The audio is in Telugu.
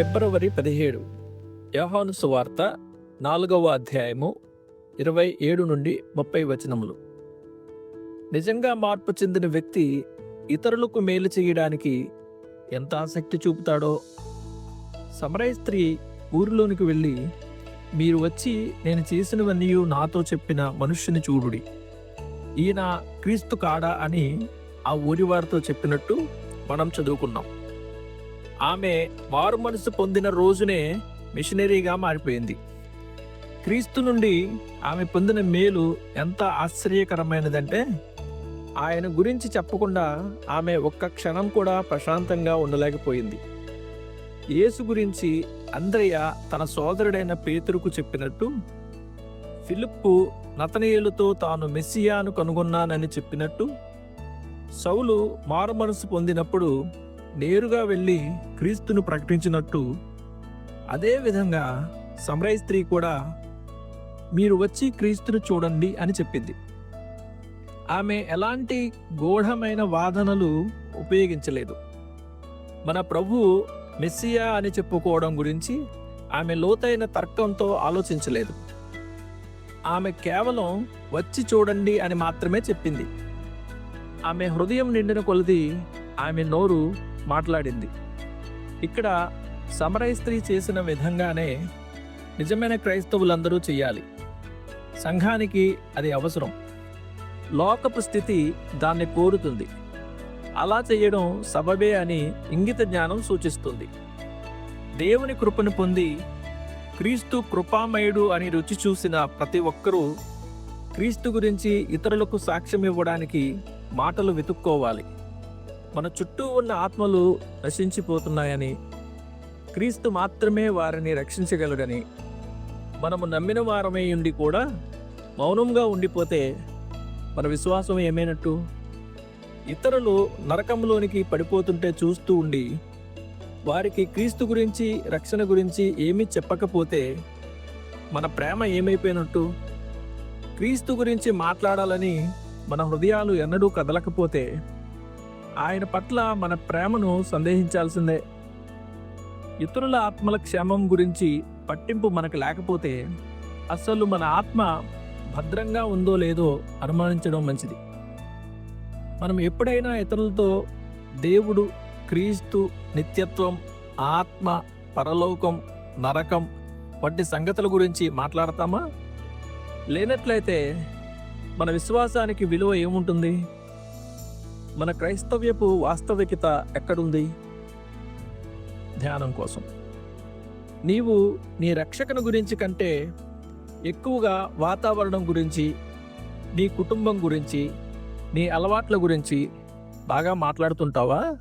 ఫిబ్రవరి పదిహేడు. యోహాను సువార్త నాలుగవ అధ్యాయము ఇరవై ఏడు నుండి ముప్పై వచనములు. నిజంగా మార్పు చెందిన వ్యక్తి ఇతరులకు మేలు చేయడానికి ఎంత ఆసక్తి చూపుతాడో? సమరయ స్త్రీ ఊరిలోనికి వెళ్ళి మీరు వచ్చి నేను చేసినవన్నీ నాతో చెప్పిన మనుష్యుని చూడుడి. ఈయన క్రీస్తు కాడా? అని ఆ ఊరి వారితో చెప్పినట్టు మనం చదువుకున్నాం. ఆమె మారు మనసు పొందిన రోజునే మిషనరీగా మారిపోయింది. క్రీస్తు నుండి ఆమె పొందిన మేలు ఎంత ఆశ్చర్యకరమైనదంటే ఆయన గురించి చెప్పకుండా ఆమె ఒక్క క్షణం కూడా ప్రశాంతంగా ఉండలేకపోయింది. యేసు గురించి అంద్రయ్య తన సోదరుడైన పేతురుకు చెప్పినట్టు ఫిలిప్పు నతనీయులతో తాను మెస్సియాను కనుగొన్నానని చెప్పినట్టు సౌలు మారు మనసు పొందినప్పుడు నేరుగా వెళ్ళి క్రీస్తును ప్రకటించినట్టు అదే విధంగా సమరయ స్త్రీ కూడా మీరు వచ్చి క్రీస్తును చూడండి అని చెప్పింది. ఆమె ఎలాంటి గూఢమైన వాదనలు ఉపయోగించలేదు. మన ప్రభు మెస్సియా అని చెప్పుకోవడం గురించి ఆమె లోతైన తర్కంతో ఆలోచించలేదు. ఆమె కేవలం వచ్చి చూడండి అని మాత్రమే చెప్పింది. ఆమె హృదయం నిండిన కొలది ఆమె నోరు మాట్లాడింది. ఇక్కడ సమరయ స్త్రీ చేసిన విధంగానే నిజమైన క్రైస్తవులందరూ చేయాలి. సంఘానికి అది అవసరం. లోకపు స్థితి దాన్ని కోరుతుంది. అలా చేయడం సబబే అని ఇంగిత జ్ఞానం సూచిస్తుంది. దేవుని కృపను పొంది క్రీస్తు కృపామయుడు అని రుచి చూసిన ప్రతి ఒక్కరూ క్రీస్తు గురించి ఇతరులకు సాక్ష్యం ఇవ్వడానికి మాటలు వెతుక్కోవాలి. మన చుట్టూ ఉన్న ఆత్మలు నశించిపోతున్నాయని క్రీస్తు మాత్రమే వారిని రక్షించగలడని మనము నమ్మిన వారమే ఉండి కూడా మౌనంగా ఉండిపోతే మన విశ్వాసం ఏమైనట్టు? ఇతరులు నరకంలోనికి పడిపోతుంటే చూస్తూ ఉండి వారికి క్రీస్తు గురించి రక్షణ గురించి ఏమీ చెప్పకపోతే మన ప్రేమ ఏమైపోయినట్టు? క్రీస్తు గురించి మాట్లాడాలని మన హృదయాలు ఎన్నడూ కదలకపోతే ఆయన పట్ల మన ప్రేమను సందేహించాల్సిందే. ఇతరుల ఆత్మల క్షేమం గురించి పట్టింపు మనకు లేకపోతే అసలు మన ఆత్మ భద్రంగా ఉందో లేదో అనుమానించడం మంచిది. మనం ఎప్పుడైనా ఇతరులతో దేవుడు క్రీస్తు నిత్యత్వం ఆత్మ పరలోకం నరకం వంటి సంగతుల గురించి మాట్లాడతామా? లేనట్లయితే మన విశ్వాసానికి విలువ ఏముంటుంది? మన క్రైస్తవ్యపు వాస్తవికత ఎక్కడుంది? ధ్యానం కోసం. నీవు నీ రక్షకను గురించి కంటే ఎక్కువగా వాతావరణం గురించి నీ కుటుంబం గురించి నీ అలవాట్ల గురించి బాగా మాట్లాడుతుంటావా?